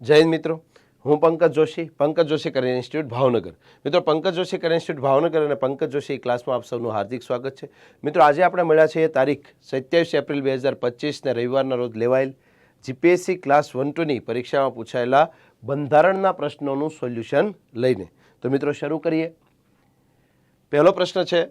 જય મિત્રો. હું પંકજ જોશી પંકજ જોશી કરિયર ઇન્સ્ટિટ્યૂટ ભાવનગર. મિત્રો, પંકજ જોશી કરિયર ઇન્સ્ટિટ્યૂટ ભાવનગર અને પંકજ જોશી ક્લાસમાં આપ સૌનું હાર્દિક સ્વાગત છે. મિત્રો, આજે આપણે મળ્યા છીએ તારીખ સત્યાવીસ એપ્રિલ બે હજાર પચીસને રવિવારના રોજ લેવાયેલ જીપીએસસી ક્લાસ વન ટુની પરીક્ષામાં પૂછાયેલા બંધારણના પ્રશ્નોનું સોલ્યુશન લઈને. તો મિત્રો, શરૂ કરીએ. પહેલો પ્રશ્ન છે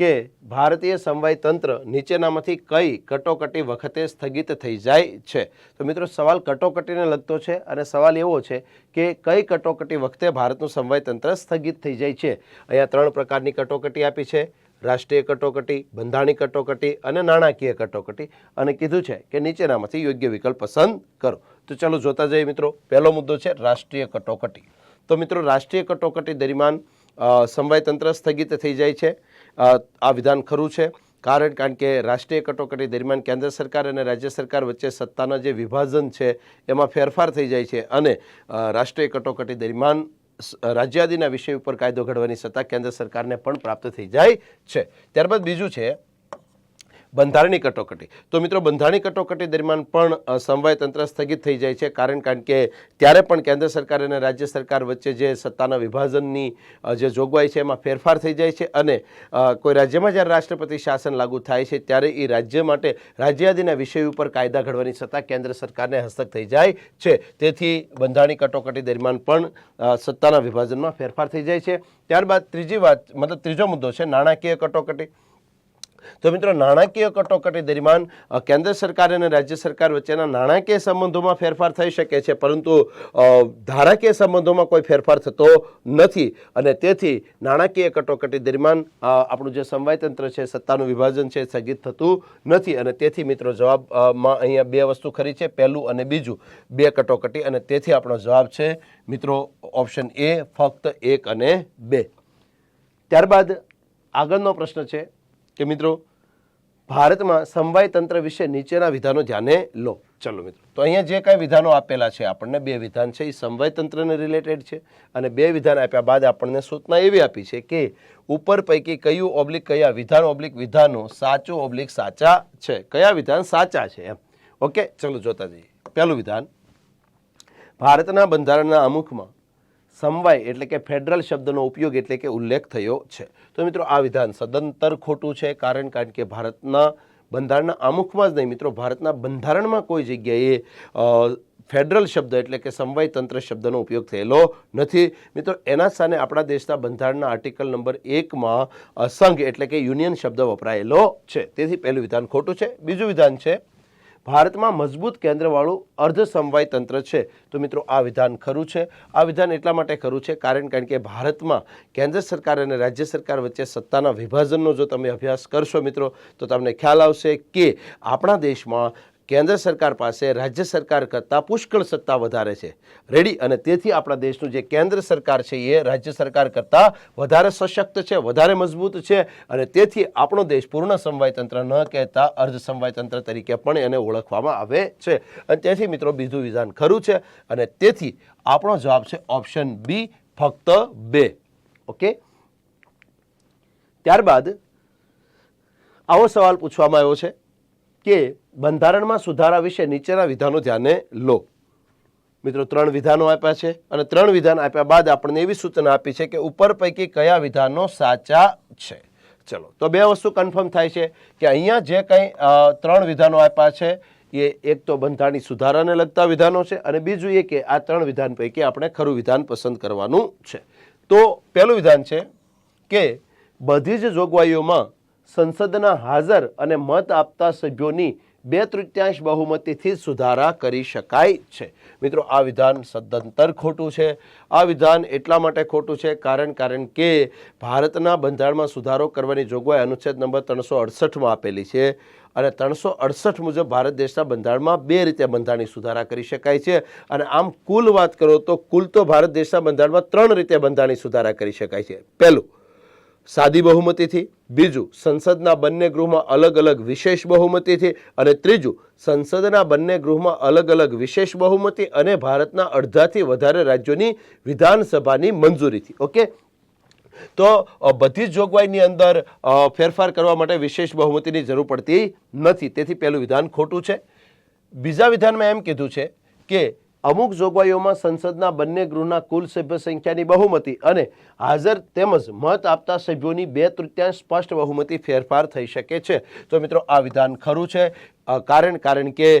કે ભારતીય સમવાય તંત્ર નીચેનામાંથી કઈ કટોકટી વખતે સ્થગિત થઈ જાય છે? તો મિત્રો, સવાલ કટોકટીને લગતો છે અને સવાલ એવો છે કે કઈ કટોકટી વખતે ભારતનું સમવાય તંત્ર સ્થગિત થઈ જાય છે? અહીંયા ત્રણ પ્રકારની કટોકટી આપી છે. રાષ્ટ્રીય કટોકટી બંધારણી કટોકટી અને નાણાકીય કટોકટી. અને કીધું છે કે નીચેનામાંથી યોગ્ય વિકલ્પ પસંદ કરો. તો ચાલો જોતા જઈએ મિત્રો, પહેલો મુદ્દો છે રાષ્ટ્રીય કટોકટી. તો મિત્રો, રાષ્ટ્રીય કટોકટી દરમિયાન સમવાય તંત્ર સ્થગિત થઈ જાય છે. આ વિધાન ખરું છે. કારણ કારણ કે રાષ્ટ્રીય કટોકટી દરમિયાન કેન્દ્ર સરકાર અને રાજ્ય સરકાર વચ્ચે સત્તાના જે વિભાજન છે, એમાં ફેરફાર થઈ જાય છે અને રાષ્ટ્રીય કટોકટી દરમિયાન રાજ્યાદિના વિષય ઉપર કાયદો ઘડવાની સત્તા કેન્દ્ર સરકારને પણ પ્રાપ્ત થઈ જાય છે. ત્યારબાદ બીજું છે બંધારણની કટોકટી. તો મિત્રો, બંધારણની કટોકટી દરમિયાન પણ સમવાય તંત્ર સ્થગિત થઈ જાય છે. કારણ કારણ કે ત્યારે પણ કેન્દ્ર સરકાર અને રાજ્ય સરકાર વચ્ચે જે સત્તાના વિભાજનની જે જોગવાઈ છે, એમાં ફેરફાર થઈ જાય છે અને કોઈ રાજ્યમાં જ્યારે રાષ્ટ્રપતિ શાસન લાગુ થાય છે, ત્યારે એ રાજ્ય માટે રાજ્યાદીના વિષય ઉપર કાયદા ઘડવાની સત્તા કેન્દ્ર સરકારને હસ્તક થઈ જાય છે. તેથી બંધારણની કટોકટી દરમિયાન પણ સત્તાના વિભાજનમાં ફેરફાર થઈ જાય છે. ત્યારબાદ ત્રીજી વાત, મતલબ ત્રીજો મુદ્દો છે, નાણાકીય કટોકટી. તો મિત્રો, નાણાકીય કટોકટી દરમિયાન કેન્દ્ર સરકાર અને રાજ્ય સરકાર વચ્ચેના નાણાકીય સંબંધોમાં ફેરફાર થઈ શકે છે, પરંતુ ધારાકીય સંબંધોમાં કોઈ ફેરફાર થતો નથી. અને તેથી, નાણાકીય કટોકટી દરમિયાન આપણું જે તંત્ર છે, સત્તાનું વિભાજન છે સ્થગિત થતું નથી. અને તેથી, મિત્રો જવાબમાં અહીંયા બે વસ્તુ ખરી છે, પહેલું અને બીજું. બે કટોકટી અને તેથી આપણો જવાબ છે, મિત્રો, ઓપ્શન એ, ફક્ત એક અને બે. ત્યારબાદ આગળનો પ્રશ્ન છે કે, મિત્રો ભારતમાં સમવાય તંત્ર વિશે નીચેના વિધાનો ધ્યાને લો. ચલો મિત્રો, તો અહીંયા જે કાંઈ વિધાનો આપેલા છે, આપણને બે વિધાન છે, એ સમવાય તંત્રને રિલેટેડ છે અને બે વિધાન આપ્યા બાદ આપણને સૂચના એવી આપી છે કે ઉપર પૈકી કયું ઓબ્લિક કયા વિધાન ઓબ્લિક વિધાનો સાચું ઓબ્લિક સાચા છે. કયા વિધાન સાચા છે એમ. ઓકે ચલો જોતા જઈએ. પહેલું વિધાન, ભારતના બંધારણના અમુખમાં સમવાય એટલે કે ફેડરલ શબ્દનો ઉપયોગ એટલે કે ઉલ્લેખ થયો છે. તો મિત્રો, આ વિધાન સદંતર ખોટું છે, કારણ કારણ કે ભારતના બંધારણના આમુખમાં જ નહીં, મિત્રો, ભારતના બંધારણમાં કોઈ જગ્યાએ ફેડરલ શબ્દ એટલે કે સમવાય તંત્ર શબ્દનો ઉપયોગ થયેલો નથી. મિત્રો, એના સામે આપણા દેશના બંધારણના આર્ટિકલ નંબર એકમાં અસંઘ સંઘ એટલે કે યુનિયન શબ્દ વપરાયેલો છે. તેથી પહેલું વિધાન ખોટું છે, બીજું વિધાન છે ભારતમાં મજબૂત કેન્દ્રવાળું અર્ધ સમવાય તંત્ર છે. તો મિત્રો, આ વિધાન ખરું છે? આ વિધાન એટલા માટે ખરું છે કારણ કારણ કે ભારતમાં કેન્દ્ર સરકાર અને રાજ્ય સરકાર વચ્ચે સત્તાના વિભાજનનો જો તમે અભ્યાસ કરશો મિત્રો, તો તમને ખ્યાલ આવશે કે આપણા દેશમાં કેન્દ્ર સરકાર પાસે, રાજ્ય સરકાર કરતાં પુષ્કળ સત્તા વધારે છે. રેડી અને તેથી આપણા દેશનું જે કેન્દ્ર સરકાર છે એ રાજ્ય સરકાર કરતાં વધારે સશક્ત છે, વધારે મજબૂત છે અને તેથી આપણો દેશ પૂર્ણ સમવાયતંત્ર ન કહેતા અર્ધ સમવાયતંત્ર તરીકે પણ એને ઓળખવામાં આવે છે. અને તેથી મિત્રો બીજું વિધાન ખરું છે અને તેથી આપણો જવાબ છે ઓપ્શન બી, ફક્ત બે. ઓકે? ત્યારબાદ આવો સવાલ પૂછવામાં આવ્યો છે કે બંધારણમાં સુધારા વિશે નીચેના વિધાનો ધ્યાને લો. મિત્રો, ત્રણ વિધાનો આપ્યા છે અને ત્રણ વિધાન આપ્યા બાદ આપણને એવી સૂચના આપી છે કે ઉપર પૈકી કયા વિધાનો સાચા છે. ચલો, તો બે વસ્તુ કન્ફર્મ થાય છે કે અહીંયા જે કંઈ ત્રણ વિધાનો આપ્યા છે, એ એક તો બંધારણી સુધારાને લગતા વિધાનો છે અને બીજું એ કે આ ત્રણ વિધાન પૈકી આપણે ખરું વિધાન પસંદ કરવાનું છે. તો પહેલું વિધાન છે કે બધી જ જોગવાઈઓમાં સંસદના હાજર અને મત આપતા સભ્યોની બે તૃતીયાંશ બહુમતીથી સુધારા કરી શકાય છે. મિત્રો, આ વિધાન સદંતર ખોટું છે. આ વિધાન એટલા માટે ખોટું છે કારણ કારણ કે ભારતના બંધારણમાં સુધારો કરવાની જોગવાઈ અનુચ્છેદ નંબર ત્રણસો અડસઠમાં આપેલી છે અને ત્રણસો અડસઠ મુજબ ભારત દેશના બંધારણમાં બે રીતે બંધારણની સુધારા કરી શકાય છે. અને આમ કુલ વાત કરો તો કુલ તો ભારત દેશના બંધારણમાં ત્રણ રીતે બંધારણની સુધારા કરી શકાય છે. પહેલું સાદી બહુમતીથી બીજું સંસદના બંને ગૃહમાં અલગ અલગ વિશેષ બહુમતીથી અને ત્રીજું સંસદના બંને ગૃહમાં અલગ અલગ વિશેષ બહુમતી અને ભારતના અડધાથી વધારે રાજ્યોની વિધાનસભાની મંજૂરીથી ઓકે? તો બધી જ જોગવાઈની અંદર ફેરફાર કરવા માટે વિશેષ બહુમતીની જરૂર પડતી નથી. તેથી પહેલું વિધાન ખોટું છે. બીજા વિધાનમાં એમ કીધું છે કે અમુક જોગવાઈઓમાં સંસદના બંને ગૃહના કુલ સભ્ય સંખ્યાની બહુમતી અને હાજર તેમજ મત આપતા સભ્યોની બે તૃતીયાંશ સ્પષ્ટ બહુમતી ફેરફાર થઈ શકે છે. તો મિત્રો, આ વિધાન ખરું છે? કારણ કારણ કે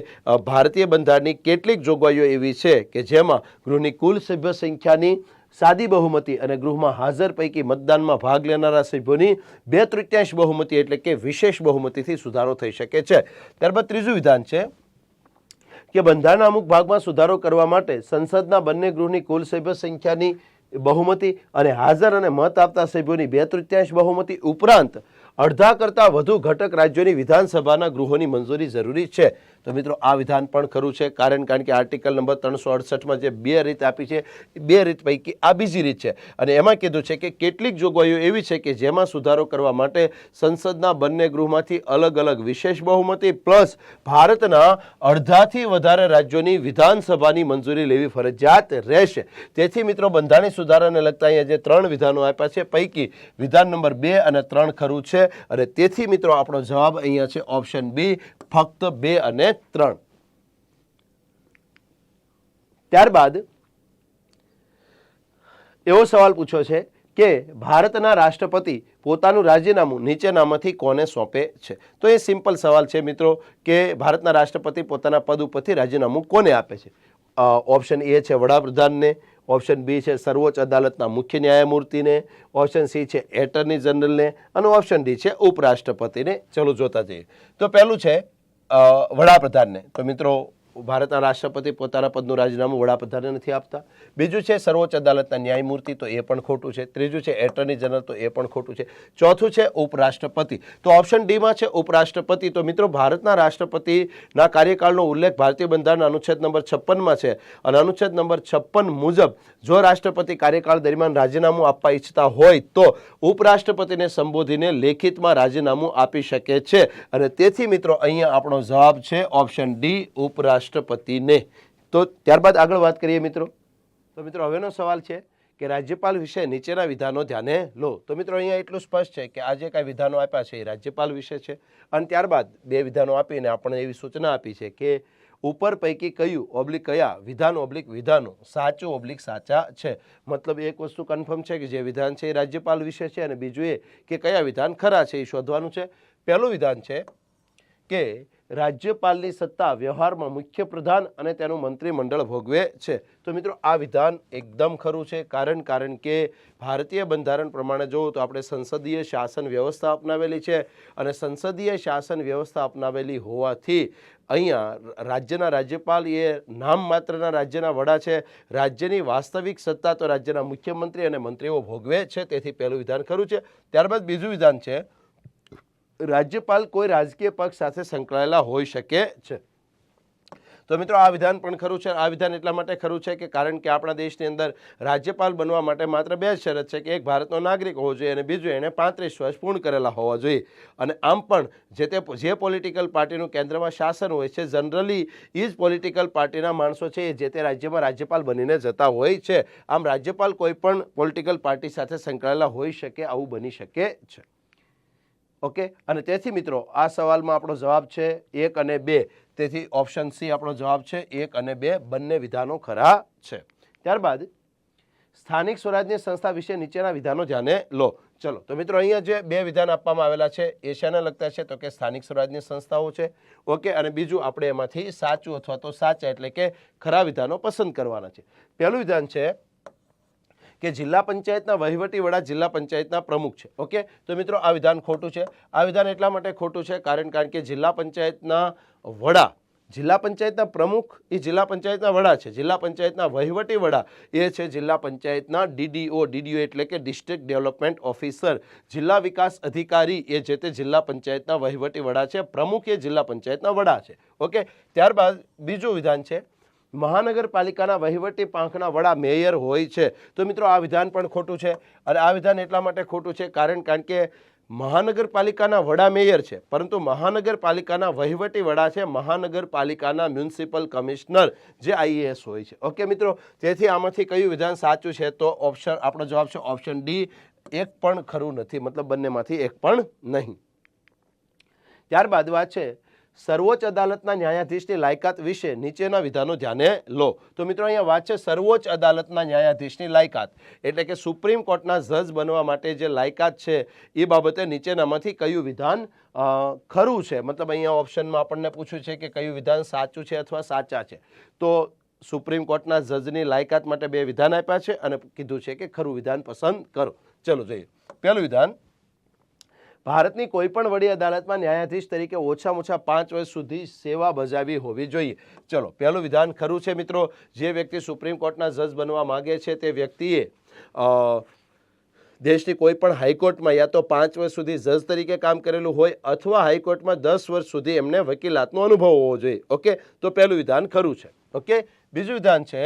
ભારતીય બંધારણની કેટલીક જોગવાઈઓ એવી છે કે જેમાં ગૃહની કુલ સભ્ય સંખ્યાની સાદી બહુમતી અને ગૃહમાં હાજર પૈકી મતદાનમાં ભાગ લેનારા સભ્યોની બે તૃતીયાંશ બહુમતી એટલે કે વિશેષ બહુમતીથી સુધારો થઈ શકે છે. ત્યારબાદ ત્રીજું વિધાન છે કે બંધારણના અમુક ભાગમાં સુધારો કરવા માટે સંસદના બંને ગૃહની કુલ સભ્ય સંખ્યાની બહુમતી અને હાજર અને મત આપતા સભ્યોની બે તૃતીયાંશ બહુમતી ઉપરાંત અડધા કરતાં વધુ ઘટક રાજ્યોની વિધાનસભાના ગૃહોની મંજૂરી જરૂરી છે. તો મિત્રો, આ વિધાન પણ ખરું છે. કારણ કારણ કે આર્ટિકલ નંબર ત્રણસો અડસઠમાં જે બે રીત આપી છે, બે રીત પૈકી આ બીજી રીત છે. અને એમાં કીધું છે કે કેટલીક જોગવાઈઓ એવી છે કે જેમાં સુધારો કરવા માટે સંસદના બંને ગૃહમાંથી અલગ અલગ વિશેષ બહુમતી પ્લસ ભારતના અડધાથી વધારે રાજ્યોની વિધાનસભાની મંજૂરી લેવી ફરજિયાત રહેશે. તેથી મિત્રો, બંધારણીય સુધારાને લગતા અહીંયા જે ત્રણ વિધાનો આપ્યા છે, પૈકી વિધાન નંબર બે અને ત્રણ ખરું છે. અને તેથી મિત્રો આપણો જવાબ અહીંયા છે ઓપ્શન બી, ફક્ત બે અને ત્રણ. ત્યારબાદ એવો સવાલ પૂછ્યો છે કે ભારતના રાષ્ટ્રપતિ પોતાનું રાજીનામું નીચેનામાંથી કોને સોંપે છે? તો એ સિમ્પલ સવાલ છે મિત્રો કે ભારતના રાષ્ટ્રપતિ પોતાના પદ ઉપરથી રાજીનામું કોને આપે છે? ઓપ્શન એ છે વડાપ્રધાનને ઓપ્શન બી છે સર્વોચ્ચ અદાલતના મુખ્ય ન્યાયમૂર્તિને, ઓપ્શન સી છે એટર્ની જનરલને અને ઓપ્શન ડી છે ઉપરાષ્ટ્રપતિને. ચલો જોતા જઈએ. તો પહેલું છે વડાપ્રધાનને. તો મિત્રો ભારતના રાષ્ટ્રપતિ પોતાના પદનું રાજીનામું વડાપ્રધાને નથી આપતા. બીજું છે, સર્વોચ્ચ અદાલતના ન્યાયમૂર્તિ તો એ પણ ખોટું છે. ત્રીજું છે, એટર્ની જનરલ તો એ પણ ખોટું છે. ચોથું છે, ઉપરાષ્ટ્રપતિ. તો ઓપ્શન ડીમાં છે, ઉપરાષ્ટ્રપતિ. તો મિત્રો, ભારતના રાષ્ટ્રપતિના કાર્યકાળનો ઉલ્લેખ ભારતીય બંધારણ અનુચ્છેદ નંબર છપ્પનમાં છે. અને અનુચ્છેદ નંબર છપ્પન મુજબ, જો રાષ્ટ્રપતિ કાર્યકાળ દરમિયાન રાજીનામું આપવા ઈચ્છતા હોય, તો ઉપરાષ્ટ્રપતિને સંબોધીને લેખિતમાં રાજીનામું આપી શકે છે. અને તેથી મિત્રો, અહીંયા આપણો જવાબ છે, ઓપ્શન ડી ઉપરાષ્ટ્રપતિને. તો ત્યારબાદ આગળ વાત કરીએ મિત્રો. તો મિત્રો, હવેનો સવાલ છે કે રાજ્યપાલ વિશે નીચેના વિધાનો ધ્યાને લો. તો મિત્રો, અહીંયા એટલું સ્પષ્ટ છે કે આજે કાંઈ વિધાનો આપ્યા છે એ રાજ્યપાલ વિશે છે. અને ત્યારબાદ બે વિધાનો આપીને આપણે એવી સૂચના આપી છે કે ઉપર પૈકી કયું ઓબ્લિક કયા? વિધાન ઓબ્લિક વિધાનો. સાચું ઓબ્લિક સાચા છે. મતલબ એક વસ્તુ કન્ફર્મ છે કે જે વિધાન છે એ રાજ્યપાલ વિશે છે અને બીજું એ કે કયા વિધાન ખરા છે એ શોધવાનું છે. પહેલું વિધાન છે કે રાજ્યપાલની સત્તા વ્યવહારમાં મુખ્ય પ્રધાન અને તેનું મંત્રીમંડળ ભોગવે છે. તો મિત્રો, આ વિધાન એકદમ ખરું છે. કારણ કારણ કે ભારતીય બંધારણ પ્રમાણે જોવું તો આપણે સંસદીય શાસન વ્યવસ્થા અપનાવેલી છે અને સંસદીય શાસન વ્યવસ્થા અપનાવેલી હોવાથી અહીંયા રાજ્યના રાજ્યપાલ એ નામ માત્રના રાજ્યના વડા છે. રાજ્યની વાસ્તવિક સત્તા તો રાજ્યના મુખ્યમંત્રી અને મંત્રીઓ ભોગવે છે. તેથી પહેલું વિધાન ખરું છે. ત્યારબાદ બીજું વિધાન છે રાજ્યપાલ કોઈ રાજકીય પક્ષ સાથે સંકળાયેલા હોઈ શકે છે. તો મિત્રો, આ વિધાન પણ ખરું છે. આ વિધાન એટલા માટે ખરું છે કે કારણ કે આપણા દેશની અંદર રાજ્યપાલ બનવા માટે માત્ર બે શરત છે કે એક ભારતનો નાગરિક હોવો જોઈએ અને બીજું એણે પાંત્રીસ વર્ષ પૂર્ણ કરેલા હોવા જોઈએ. અને આમ પણ જે તે જે પોલિટિકલ પાર્ટીનું કેન્દ્રમાં શાસન હોય છે જનરલી એ જ પોલિટિકલ પાર્ટીના માણસો છે એ જે તે રાજ્યમાં રાજ્યપાલ બનીને જતા હોય છે. આમ રાજ્યપાલ કોઈ પણ પોલિટિકલ પાર્ટી સાથે સંકળાયેલા હોઈ શકે, આવું બની શકે છે. ઓકે? અને તેથી મિત્રો, આ સવાલમાં આપણો જવાબ છે એક અને બે. તેથી ઓપ્શન સી આપણો જવાબ છે એક અને બે. બંને વિધાનો ખરા છે. ત્યારબાદ, સ્થાનિક સ્વરાજની સંસ્થા વિશે નીચેના વિધાનો ધ્યાને લો. ચલો, તો મિત્રો, અહીંયા જે બે વિધાન આપવામાં આવેલા છે એ શાને લગતા છે, તો કે સ્થાનિક સ્વરાજ્યની સંસ્થાઓ છે, ઓકે? અને બીજું આપણે એમાંથી સાચું અથવા તો સાચા એટલે કે ખરા વિધાનો પસંદ કરવાના છે. પહેલું વિધાન છે કે જિલ્લા પંચાયતના વહીવટી વડા જિલ્લા પંચાયતના પ્રમુખ છે. ઓકે? તો મિત્રો, આ વિધાન ખોટું છે. આ વિધાન એટલા માટે ખોટું છે કારણ કારણ કે જિલ્લા પંચાયતના વડા, જિલ્લા પંચાયતના પ્રમુખ, એ જિલ્લા પંચાયતના વડા છે. જિલ્લા પંચાયતના વહીવટી વડા એ છે જિલ્લા પંચાયતના ડીડીઓ ડીડીઓ એટલે કે ડિસ્ટ્રિક્ટ ડેવલપમેન્ટ ઓફિસર. જિલ્લા વિકાસ અધિકારી એ જે તે જિલ્લા પંચાયતના વહીવટી વડા છે. પ્રમુખ એ જિલ્લા પંચાયતના વડા છે. ઓકે? ત્યારબાદ બીજું વિધાન છે મહાનગરપાલિકાના વહીવટી પાંખના વડા મેયર હોય છે. તો મિત્રો, આ વિધાન પણ ખોટું છે અને આ વિધાન એટલા માટે ખોટું છે કારણ કારણ કે મહાનગરપાલિકાના વડા મેયર છે, પરંતુ મહાનગરપાલિકાના વહીવટી વડા છે મહાનગરપાલિકાના મ્યુનિસિપલ કમિશનર જે આઈએએસ હોય છે. ઓકે મિત્રો તેથી આમાંથી કયું વિધાન સાચું છે તો ઓપ્શન, આપણો જવાબ છે ઓપ્શન ડી, એક પણ ખરું નથી. મતલબ બંનેમાંથી એક પણ નહીં. ત્યારબાદ વાત છે સર્વોચ્ચ અદાલતના ન્યાયાધીશની લાયકાત વિશે નીચેના વિધાનો ધ્યાને લો. તો મિત્રો, અહીંયા વાત છે સર્વોચ્ચ અદાલતના ન્યાયાધીશની લાયકાત. એટલે કે સુપ્રીમ કોર્ટના જજ બનવા માટે જે લાયકાત છે, એ બાબતે નીચેનામાંથી કયું વિધાન ખરું છે? મતલબ અહીંયા ઓપ્શનમાં આપણને પૂછ્યું છે કે કયું વિધાન સાચું છે અથવા સાચા છે. તો સુપ્રીમ કોર્ટના જજની લાયકાત માટે બે વિધાન આપ્યા છે અને કીધું છે કે ખરું વિધાન પસંદ કરો. ચલો જોઈએ. પહેલું વિધાન ભારતની કોઈ પણ વડી અદાલતમાં ન્યાયાધીશ તરીકે ઓછામાં ઓછા પાંચ વર્ષ સુધી સેવા બજાવી હોવી જોઈએ. ચલો, પહેલું વિધાન ખરું છે મિત્રો. જે વ્યક્તિ સુપ્રીમ કોર્ટના જજ બનવા માગે છે તે વ્યક્તિએ દેશની કોઈ પણ હાઈકોર્ટમાં યા તો પાંચ વર્ષ સુધી જજ તરીકે કામ કરેલું હોય અથવા હાઈકોર્ટમાં દસ વર્ષ સુધી એમને વકીલાતનો અનુભવ હોવો જોઈએ. ઓકે? તો પહેલું વિધાન ખરું છે. ઓકે? બીજું વિધાન છે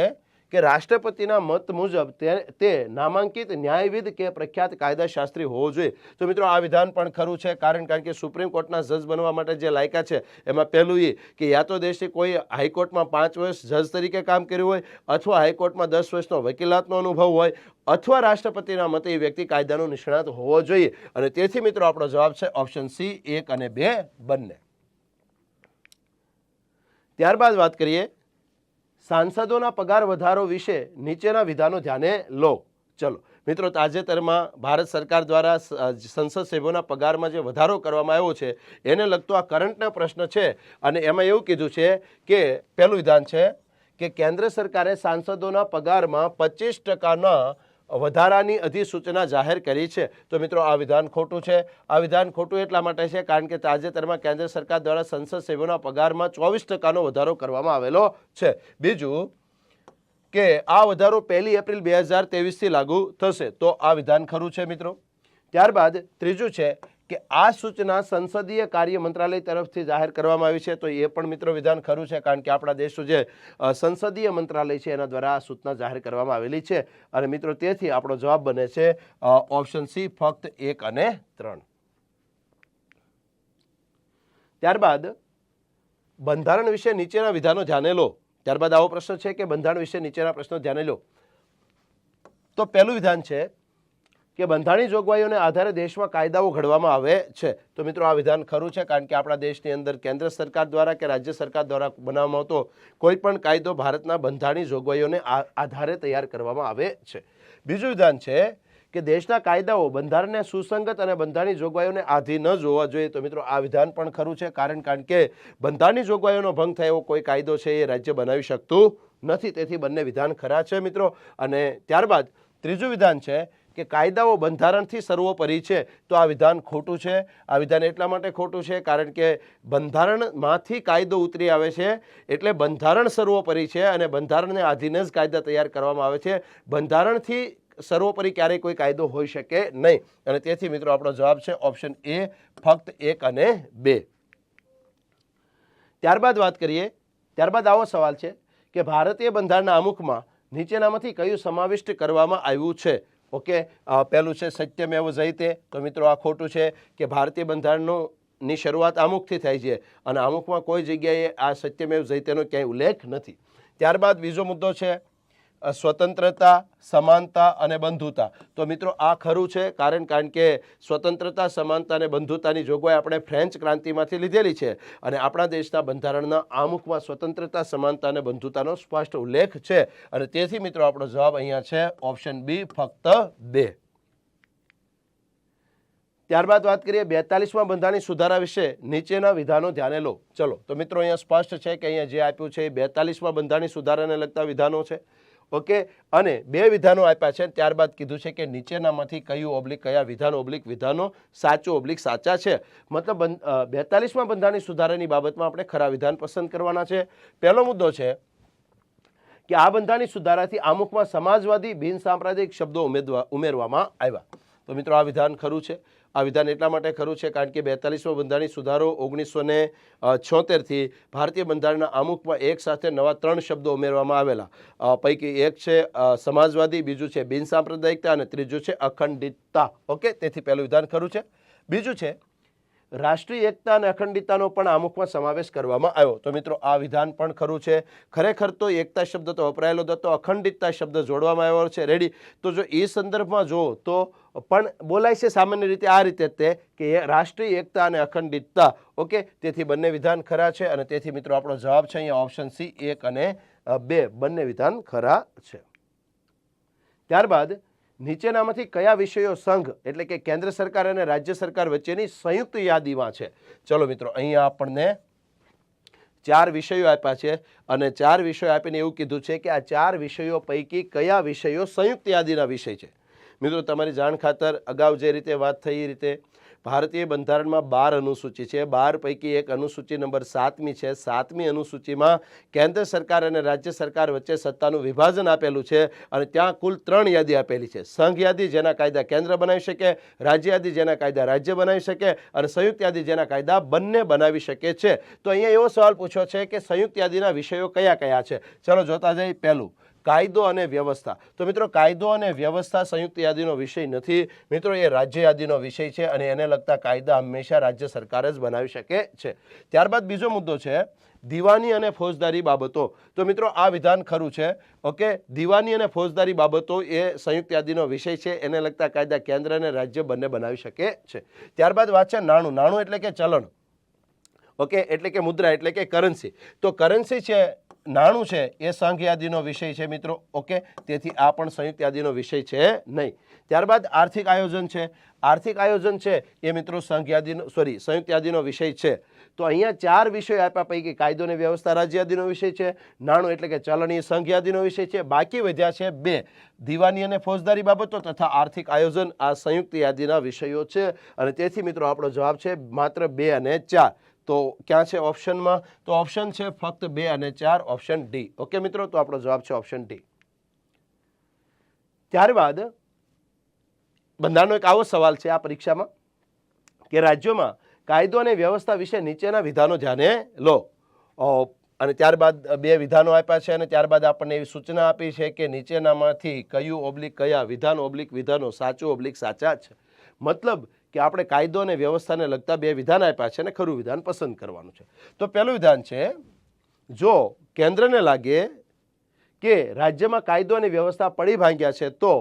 કે રાષ્ટ્રપતિના મત મુજબ તે નામાંકિત ન્યાયવિદ કે પ્રખ્યાત કાયદાશાસ્ત્રી હોવો જોઈએ. તો મિત્રો, આ વિધાન પણ ખરું છે, કારણ કારણ કે સુપ્રીમ કોર્ટના જજ બનવા માટે જે લાયકા છે, એમાં પહેલું એ કે યા તો દેશની કોઈ હાઈકોર્ટમાં પાંચ વર્ષ જજ તરીકે કામ કર્યું હોય, અથવા હાઈકોર્ટમાં દસ વર્ષનો વકીલાતનો અનુભવ હોય, અથવા રાષ્ટ્રપતિના મતે એ વ્યક્તિ કાયદાનો નિષ્ણાત હોવો જોઈએ. અને તેથી મિત્રો, આપણો જવાબ છે ઓપ્શન સી, એક અને બે બંને. ત્યારબાદ વાત કરીએ સાંસદોના પગાર વધારો વિશે નીચેના વિધાનો ધ્યાને લો. ચલો, મિત્રો, તાજેતરમાં ભારત સરકાર દ્વારા સંસદ સભ્યોના પગારમાં જે વધારો કરવામાં આવ્યો છે, એને લગતો આ કરંટના પ્રશ્ન છે અને એમાં એવું કીધું છે કે, પહેલું વિધાન છે કે કેન્દ્ર સરકારે સાંસદોના પગારમાં પચીસ ટકાના વધારાની અધિસૂચના જાહેર કરી છે. તો મિત્રો, આ વિધાન ખોટું છે. આ વિધાન ખોટું એટલા માટે છે કારણ કે તાજેતરમાં કેન્દ્ર સરકાર દ્વારા સંસદ સભ્યોના પગારમાં ચોવીસ ટકાનો વધારો કરવામાં આવેલો છે. બીજું કે આ વધારો પહેલી એપ્રિલ બે હજાર તેવીસથી લાગુ થશે. તો આ વિધાન ખરું છે મિત્રો? ત્યારબાદ ત્રીજું છે કે આ સૂચના સંસદીય કાર્ય મંત્રાલય તરફથી જાહેર કરવામાં આવી છે, તો એ પણ મિત્રો વિધાન ખરું છે, કારણ કે આપણા દેશનું જે સંસદીય મંત્રાલય છે, એના દ્વારા આ સૂચના જાહેર કરવામાં આવેલી છે. અને મિત્રો, તેથી આપણો જવાબ બને છે ઓપ્શન સી, ફક્ત એક અને ત્રણ. ત્યારબાદ, બંધારણ વિશે નીચેના વિધાનો ધ્યાને લો. ત્યારબાદ આવો પ્રશ્ન છે કે બંધારણ વિશે નીચેના પ્રશ્નો ધ્યાને લો. તો પહેલું વિધાન છે કે બંધારણીય જોગવાઈઓને આધારે દેશમાં કાયદાઓ ઘડવામાં આવે છે. તો મિત્રો, આ વિધાન ખરું છે? કારણ કે આપણા દેશની અંદર કેન્દ્ર સરકાર દ્વારા કે રાજ્ય સરકાર દ્વારા બનાવવામાં આવતો કોઈ પણ કાયદો ભારતના બંધારણીય જોગવાઈઓને આધારે તૈયાર કરવામાં આવે છે. બીજું વિધાન છે કે દેશના કાયદાઓ બંધારણને સુસંગત અને બંધારણીય જોગવાઈઓને આધીન ન જોવા જોઈએ. તો મિત્રો, આ વિધાન પણ ખરું છે. કારણ કારણ કે બંધારણીય જોગવાઈઓનો ભંગ થાય કોઈ કાયદો છે એ રાજ્ય બનાવી શકતું નથી. તેથી બંને વિધાન ખરા છે મિત્રો. અને ત્યારબાદ ત્રીજું વિધાન છે કે કાયદાઓ બંધારણથી સર્વોપરી છે, તો આ વિધાન ખોટું છે. આ વિધાન એટલા માટે ખોટું છે કારણ કે બંધારણમાંથી કાયદો ઉતરી આવે છે, એટલે બંધારણ સર્વોપરી છે અને બંધારણને આધીન જ કાયદા તૈયાર કરવામાં આવે છે. બંધારણથી સર્વોપરી ક્યારેય કોઈ કાયદો હોઈ શકે નહીં. અને તેથી મિત્રો, આપણો જવાબ છે ઓપ્શન એ, ફક્ત એક અને બે. ત્યારબાદ વાત કરીએ, ત્યારબાદ આવો સવાલ છે કે ભારતીય બંધારણના અમુકમાં નીચેનામાંથી કયું સમાવિષ્ટ કરવામાં આવ્યું છે? ઓકે? પહેલું છે સત્યમેવ જયતે. તો મિત્રો આ ખોટું છે કે ભારતીય બંધારણનું ની શરૂઆત અમુકથી થાય છે અને અમુકમાં કોઈ જગ્યાએ આ સત્યમેવ જયતેનો ક્યાંય ઉલ્લેખ નથી. ત્યારબાદ બીજો મુદ્દો છે સ્વતંત્રતા, સમાનતા અને બંધુતા. તો મિત્રો, આ ખરું છે, કારણ કારણ કે સ્વતંત્રતા, સમાનતા અને બંધુતાની જોગવાઈ આપણે ફ્રેન્ચ ક્રાંતિમાંથી લીધેલી છે અને આપણા દેશના બંધારણના આમુખમાં સ્વતંત્રતા, સમાનતા અને બંધુતાનો સ્પષ્ટ ઉલ્લેખ છે. અને તેથી મિત્રો, આપણો જવાબ અહીંયા છે ઓપ્શન બી, ફક્ત બે. ત્યારબાદ વાત કરીએ બેતાલીસમાં બંધારણની સુધારા વિશે. નીચેના વિધાનો ધ્યાને લો. ચલો, તો મિત્રો, અહીંયા સ્પષ્ટ છે કે અહીંયા જે આપ્યું છે એ બેતાલીસમાં બંધારણની સુધારાને લગતા વિધાનો છે. ઓકે? અને બે વિધાનો આપ્યા છે. ત્યારબાદ કીધું છે કે નીચેનામાંથી કયું ઓબ્લિક, કયા વિધાનો ઓબ્લિક? વિધાનો સાચું ઓબ્લિક સાચા છે. મતલબ બેતાલીસમાં બંધારણની સુધારાની બાબતમાં આપણે ખરા વિધાન પસંદ કરવાના છે. પહેલો મુદ્દો છે કે આ બંધારણની સુધારાથી આમુખમાં સમાજવાદી બિન સાંપ્રદાયિક શબ્દો ઉમેરવામાં આવ્યા. તો મિત્રો આ વિધાન ખરું છે. આ વિધાન એટલા માટે ખરું છે કારણ કે બેતાલીસમો બંધારણી સુધારો ઓગણીસો ને છોતેરથી ભારતીય બંધારણના આમુખમાં એક સાથે નવા ત્રણ શબ્દો ઉમેરવામાં આવેલા. પૈકી એક છે સમાજવાદી, બીજું છે બિનસાંપ્રદાયિકતા અને ત્રીજું છે અખંડિતતા. ઓકે? તેથી પહેલું વિધાન ખરું છે. બીજું છે રાષ્ટ્રીય એકતા અને અખંડિતતાનો પણ આમુખમાં સમાવેશ કરવામાં આવ્યો. તો મિત્રો, આ વિધાન પણ ખરું છે. ખરેખર તો એકતા શબ્દ તો વપરાયેલો જ હતો, અખંડિતતા શબ્દ જોડવામાં આવ્યો છે. રેડી તો જો એ સંદર્ભમાં જુઓ, તો પણ બોલાય છે સામાન્ય રીતે આ રીતે તે કે રાષ્ટ્રીય એકતા અને અખંડિતતા. ઓકે તેથી બંને વિધાન ખરા છે અને તેથી મિત્રો, આપણો જવાબ છે અહીંયા ઓપ્શન સી એક અને બે. બંને વિધાન ખરા છે. ત્યારબાદ નીચેનામાંથી કયા વિષયો સંઘ એટલે કે કેન્દ્ર સરકાર અને રાજ્ય સરકાર વચ્ચેની સંયુક્ત યાદીમાં છે? ચલો મિત્રો, અહીંયા આપણને ચાર વિષયો આપ્યા છે અને ચાર વિષયો આપીને એવું કીધું છે કે આ ચાર વિષયો પૈકી કયા વિષયો સંયુક્ત યાદીના વિષય છે? મિત્રો, તમારી જાણ ખાતર અગાઉ જે રીતે વાત થઈ એ રીતે ભારતીય બંધારણમાં બાર અનુસૂચિ છે. બાર પૈકી એક અનુસૂચિ નંબર સાતમી છે. સાતમી અનુસૂચિમાં કેન્દ્ર સરકાર અને રાજ્ય સરકાર વચ્ચે સત્તાનું વિભાજન આપેલું છે અને ત્યાં કુલ ત્રણ યાદી આપેલી છે. સંઘ યાદી જેના કાયદા કેન્દ્ર બનાવી શકે, રાજ્ય યાદી જેના કાયદા રાજ્ય બનાવી શકે અને સંયુક્ત યાદી જેના કાયદા બંને બનાવી શકે છે. તો અહીંયા એવો સવાલ પૂછ્યો છે કે સંયુક્ત યાદીના વિષયો કયા કયા છે? ચલો, જોતા જઈએ પહેલું. કાયદો અને વ્યવસ્થા. તો મિત્રો, કાયદો અને વ્યવસ્થા સંયુક્ત યાદીનો વિષય નથી. મિત્રો, એ રાજ્ય યાદીનો વિષય છે અને એને લગતા કાયદા હંમેશા રાજ્ય સરકાર જ બનાવી શકે છે. ત્યારબાદ બીજો મુદ્દો છે, દીવાની અને ફોજદારી બાબતો. તો મિત્રો, આ વિધાન ખરું છે. ઓકે દીવાની અને ફોજદારી બાબતો એ સંયુક્ત યાદીનો વિષય છે. એને લગતા કાયદા કેન્દ્ર અને રાજ્ય બંને બનાવી શકે છે. ત્યારબાદ વાત છે નાણું. નાણું એટલે કે ચલણ. ઓકે એટલે કે મુદ્રા, એટલે કે કરન્સી તો કરન્સી છે નાણું છે, એ સંઘ યાદીનો વિષય છે મિત્રો. ઓકે? તેથી આ પણ સંયુક્ત યાદીનો વિષય છે નહીં. ત્યારબાદ આર્થિક આયોજન છે. આર્થિક આયોજન છે એ મિત્રો સંઘ યાદીનો સોરી સંયુક્ત યાદીનો વિષય છે. તો અહીંયા ચાર વિષયો આપ્યા પૈકી કાયદો અને વ્યવસ્થા, રાજ્ય યાદીનો વિષય છે, નાણું એટલે કે ચલણી સંઘ યાદીનો વિષય છે, બાકી વધ્યા છે બે. દિવાની અને ફોજદારી બાબતો તથા આર્થિક આયોજન આ સંયુક્ત યાદીના વિષયો છે. અને તેથી મિત્રો આપણો જવાબ છે માત્ર બે અને ચાર. તો ક્યાં છે ઓપ્શનમાં તો ઓપ્શન છે ફક્ત બે અને ચાર ઓપ્શન ડી ઓકે મિત્રો, તો આપણો જવાબ છે ઓપ્શન ડી ત્યારબાદ બંધારણનો એક આવો સવાલ છે આ પરીક્ષામાં કે રાજ્યોમાં કાયદો અને વ્યવસ્થા વિશે નીચેના વિધાનો ધ્યાને લો. અને ત્યારબાદ બે વિધાનો આપ્યા છે અને ત્યારબાદ આપણને એવી સૂચના આપી છે કે નીચેનામાંથી કયું ઓબ્લિક કયા વિધાન ઓબ્લિક વિધાનો સાચું ઓબ્લિક સાચા છે મતલબ કે આપણે કાયદો અને વ્યવસ્થાને લગતા બે વિધાન આપ્યા છે અને ખરું વિધાન પસંદ કરવાનું છે. તો પહેલું વિધાન છે, જો કેન્દ્રને લાગે કે રાજ્યમાં કાયદો અને વ્યવસ્થા પડી ભાંગ્યા છે, તો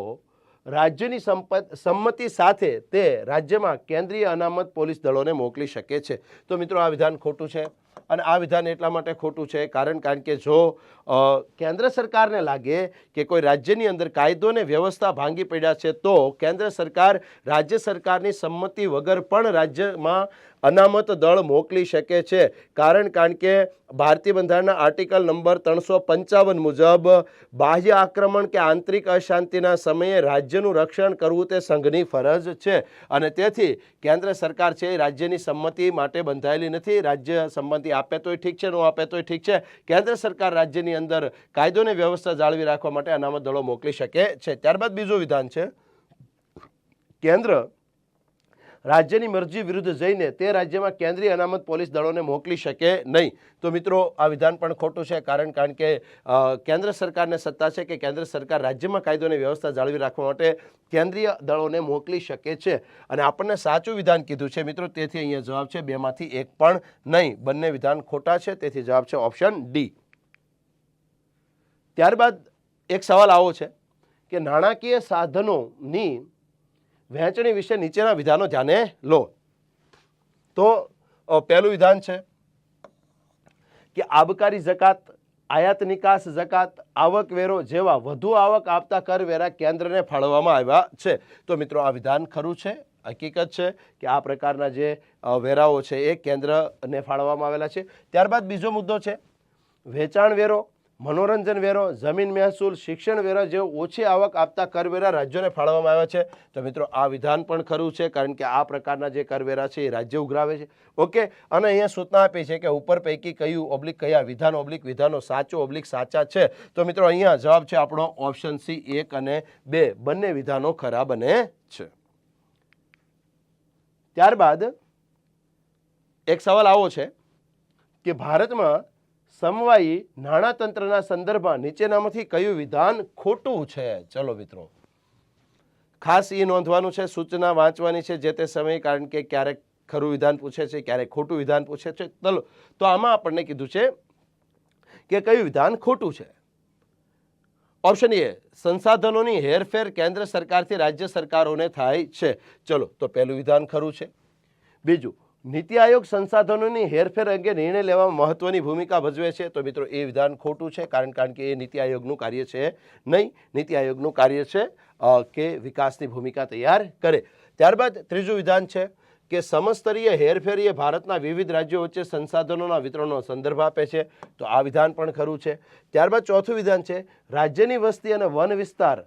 રાજ્યની સંપત, સંમતિ સાથે તે રાજ્યમાં કેન્દ્રીય અનામત પોલીસ દળોને મોકલી શકે છે. તો મિત્રો, આ વિધાન ખોટું છે અને આ વિધાન એટલા માટે ખોટું છે કારણ કારણ કે જો કેન્દ્ર સરકારને લાગે કે કોઈ રાજ્યની અંદર કાયદો અને વ્યવસ્થા ભાંગી પડ્યા છે, તો કેન્દ્ર સરકાર રાજ્ય સરકારની સંમતિ વગર પણ રાજ્યમાં અનામત દળ મોકલી શકે છે. કારણ કારણ કે ભારતીય બંધારણના આર્ટિકલ નંબર ત્રણસો પંચાવન મુજબ બાહ્ય આક્રમણ કે આંતરિક અશાંતિના સમયે રાજ્યનું રક્ષણ કરવું તે સંઘની ફરજ છે. અને તેથી કેન્દ્ર સરકાર છે એ રાજ્યની સંમતિ માટે બંધાયેલી નથી. રાજ્ય સંમતિ આપે તોય ઠીક છે, ન આપે તોય ઠીક છે. કેન્દ્ર સરકાર રાજ્યની અંદર કાયદો અને વ્યવસ્થા જાળવી રાખવા માટે અનામત દળો મોકલી શકે છે. ત્યારબાદ બીજું વિધાન છે, કેન્દ્ર રાજ્યની મરજી વિરુદ્ધ જઈને તે રાજ્યમાં કેન્દ્રીય અનામત પોલીસ દળોને મોકલી શકે નહીં. તો મિત્રો, આ વિધાન પણ ખોટું છે, કારણ કારણ કે કેન્દ્ર સરકારને સત્તા છે કે કેન્દ્ર સરકાર રાજ્યમાં કાયદો અને વ્યવસ્થા જાળવી રાખવા માટે કેન્દ્રીય દળોને મોકલી શકે છે. અને આપણને સાચું વિધાન કીધું છે મિત્રો, તેથી અહીંયા જવાબ છે, બેમાંથી એક પણ નહીં. બંને વિધાન ખોટા છે, તેથી જવાબ છે ઓપ્શન ડી. ત્યારબાદ એક સવાલ આવો છે કે નાણાકીય સાધનોની વહેંચણી વિશે નીચેના વિધાનો ધ્યાને લો. તો પહેલું વિધાન છે કે આબકારી જકાત, આયાત નિકાસ જકાત આવકવેરો જેવા વધુ આવક આપતા કરવેરા કેન્દ્રને ફાળવવામાં આવ્યા છે. તો મિત્રો, આ વિધાન ખરું છે? હકીકત છે કે આ પ્રકારના જે વેરાઓ છે એ કેન્દ્રને ફાળવવામાં આવેલા છે. ત્યારબાદ બીજો મુદ્દો છે, વેચાણ વેરો મનોરંજન વેરો, જમીન મહેસૂલ, શિક્ષણ વેરો જેવો ઓછી આવક આપતા કરવેરા રાજ્યોને ફાળવવામાં આવ્યા છે. તો મિત્રો, આ વિધાન પણ ખરું છે, કારણ કે આ પ્રકારના જે કરવેરા છે એ રાજ્ય ઉઘરાવે છે. ઓકે, અને અહીંયા સૂચના આપી છે કે ઉપર પૈકી કયું ઓબ્લિક કયા વિધાન ઓબ્લિક વિધાનો સાચો ઓબ્લિક સાચા છે. તો મિત્રો, અહીંયા જવાબ છે આપણો ઓપ્શન સી એક અને બે. બંને વિધાનો ખરા બને છે. ત્યારબાદ એક સવાલ આવો છે કે ભારતમાં સમવાયી નાણાતંત્રના સંદર્ભમાં નીચેનામાંથી કયું વિધાન ખોટું છે? ચલો મિત્રો. ખાસ એ નોંધવાનું છે, સૂચના વાંચવાની છે જે તે સમયે, કારણ કે ક્યારેક ખરું વિધાન પૂછે છે, ક્યારેક ખોટું વિધાન પૂછે છે. ચલો, તો આમાં આપણને કીધું છે કે કયું વિધાન ખોટું છે? ઓપ્શન એ, સંસાધનોની હેરફેર કેન્દ્ર સરકારથી રાજ્ય સરકારોને થાય છે. ચલો, તો પહેલું વિધાન ખરું છે. બીજું નીતિ આયોગ સંસાધનોની હેરફેર અંગે નિર્ણય લેવામાં મહત્વની ભૂમિકા ભજવે છે. તો મિત્રો, એ વિધાન ખોટું છે કારણ કારણ કે એ નીતિ આયોગનું કાર્ય છે નહીં. નીતિ આયોગનું કાર્ય છે કે વિકાસની ભૂમિકા તૈયાર કરે. ત્યારબાદ ત્રીજું વિધાન છે કે સમસ્તરીય હેરફેર એ ભારતના વિવિધ રાજ્યો વચ્ચે સંસાધનોના વિતરણનો સંદર્ભ આપે છે. તો આ વિધાન પણ ખરું છે. ત્યારબાદ ચોથું વિધાન છે, રાજ્યની વસ્તી અને વન વિસ્તાર.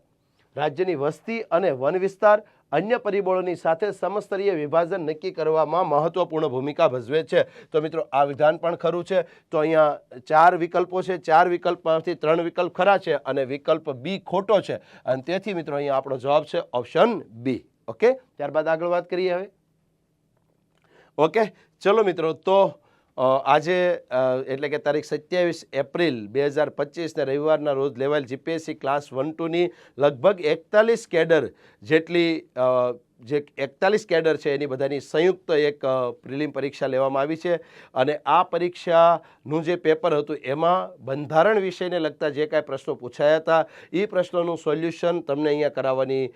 રાજ્યની વસ્તી અને વન વિસ્તાર અન્ય પરિબળોની સાથે સમસ્તરીય વિભાજન નક્કી કરવામાં મહત્વપૂર્ણ ભૂમિકા ભજવે છે. તો મિત્રો, આ વિધાન પણ ખરું છે. તો અહીંયા ચાર વિકલ્પો છે. ચાર વિકલ્પમાંથી ત્રણ વિકલ્પ ખરા છે અને વિકલ્પ બી ખોટો છે. અને તેથી મિત્રો, અહીંયા આપણો જવાબ છે ઓપ્શન બી. ઓકે? ત્યારબાદ આગળ વાત કરીએ હવે. ઓકે? ચલો મિત્રો, તો આજે એટલે કે તારીખ સત્યાવીસ એપ્રિલ બે હજાર પચીસને રવિવારના રોજ લેવાયેલ જીપીએસસી ક્લાસ વન ટુની લગભગ એકતાલીસ કેડર જેટલી જે એકતાલીસ કેડર છે, એની બધાની સંયુક્ત એક પ્રિલિમ પરીક્ષા લેવામાં આવી છે અને આ પરીક્ષાનું જે પેપર હતું, એમાં બંધારણ વિષયને લગતા જે કાંઈ પ્રશ્નો પૂછાયા હતા એ પ્રશ્નોનું સોલ્યુશન તમને અહીંયા કરાવવાની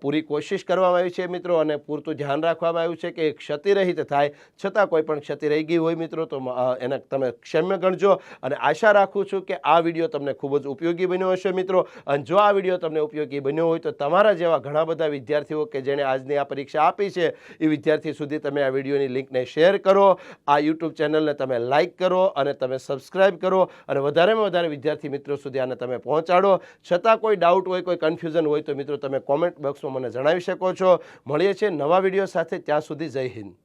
પૂરી કોશિશ કરવામાં આવી છે મિત્રો અને પૂરતું ધ્યાન રાખવામાં આવ્યું છે કે ક્ષતિરહિત થાય, છતાં કોઈ પણ ક્ષતિ રહી ગઈ હોય મિત્રો, તો એને તમે ક્ષમ્ય ગણજો અને આશા રાખું છું કે આ વીડિયો તમને ખૂબ જ ઉપયોગી બન્યો હશે મિત્રો અને જો આ વીડિયો તમને ઉપયોગી બન્યો હોય તો તમારા જેવા ઘણા બધા વિદ્યાર્થીઓ કે જેણે આજની આ પરીક્ષા આપી છે. એ વિદ્યાર્થી સુધી તમે આ વિડીયોની લિંકને શેર કરો, આ યુટ્યુબ ચેનલને તમે લાઇક કરો અને તમે સબસ્ક્રાઇબ કરો અને વધારેમાં વધારે વિદ્યાર્થી મિત્રો સુધી આને તમે પહોંચાડો. છતાં કોઈ ડાઉટ હોય, કોઈ કન્ફ્યુઝન હોય તો મિત્રો તમે કોમેન્ટ બોક્સમાં મને જણાવી શકો છો. મળીએ છીએ નવા વીડિયો સાથે. ત્યાં સુધી જય હિન્દ.